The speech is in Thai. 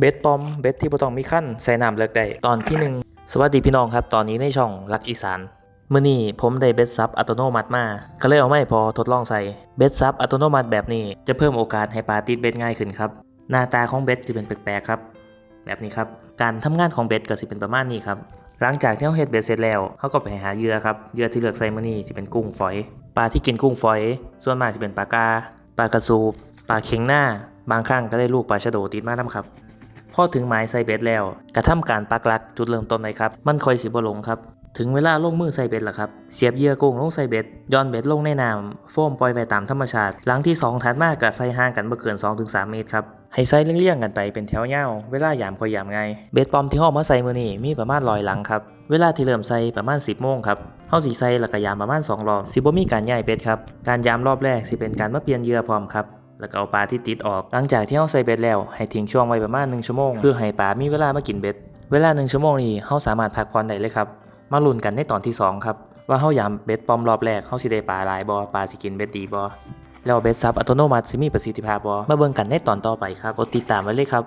เบ็ดปอมเบ็ดที่บ่ต้องมีขั้นใส่น้ำเลิกได้ตอนที่หนึ่งสวัสดีพี่น้องครับ ตอนนี้ในช่องลักอีสานมื้อนี้ผมได้เบ็ดซับอัตโนมัติมา ก็เลยเอาไมาให้พอทดลองใส่เบ็ดซับอัตโนมัติแบบนี้จะเพิ่มโอกาสให้ปาติดเบ็ดง่ายขึ้นครับ หน้าตาของเบ็ดจะเป็นแปลกๆครับ แบบนี้ครับ การทำงานของเบ็ดก็สิเป็นประมาณนี้ครับ หลังจากที่เราเฮ็ดเบ็ดเสร็จแล้วเขาก็ไปหาเหยื่อครับเหยื่อที่เลือกใส่มื้อนี้จะเป็นกุ้งฝอย ปลาที่กินกุ้งฝอย ส่วนมากจะเป็นปลากาปลากระสูบปลาเข็งหน้า บางครั้งก็ได้ลูกปลาชะโดติดมานํครับ พอถึงหมายใส่เบ็ดแล้ว กระทำการปักหลักจุดเริ่มต้นเลยครับ มันคอยสิบ่ลงครับ ถึงเวลาลงมือใส่เบ็ดแล้วครับเสียบเยื่อกุ้งลงใส่เบ็ดย้อนเบ็ดลงในน้ำโฟมปล่อยไปตามธรรมชาติ หลังที่สองถัดมากก็ใส่ห่างกันบ่เกิน 2-3 เมตรครับให้ใส่เลี่ยงๆกันไปเป็นแถวเยาวเวลายามคอยยามไง เบ็ดปอมที่เฮามาใส่มือนี้มีประมาณ100หลังครับ เวลาที่เริ่มใส่ประมาณ 10โมงครับเฮาสิใส่แล้วก็ยามประมาณ2รอบสิบ่มีการย้ายเบ็ดครับ การยามรอบแรกสิเป็นการมาเปลี่ยนเยื่อพร้อมครับ แล้วก็เอาปลาที่ติดออก หลังจากที่เฮาใส่เบ็ดแล้ว ให้ทิ้งช่วงไว้ประมาณ1ชั่วโมง เพื่อให้ปลามีเวลามากินเบ็ด เวลา1ชั่วโมงนี้เฮาสามารถพักผ่อนได้เลยครับ มาลุ้นกันในตอนที่สองครับ ว่าเฮายามเบ็ดปอมรอบแรกเฮาสิได้ปลาหลายบ่ปลาสิกินเบ็ดดีบ่แล้วเบ็ดซับอัตโนมัติสิมีประสิทธิภาพบ่มาเบิ่งกันในตอนต่อไปครับกดติดตามไว้เลยครับ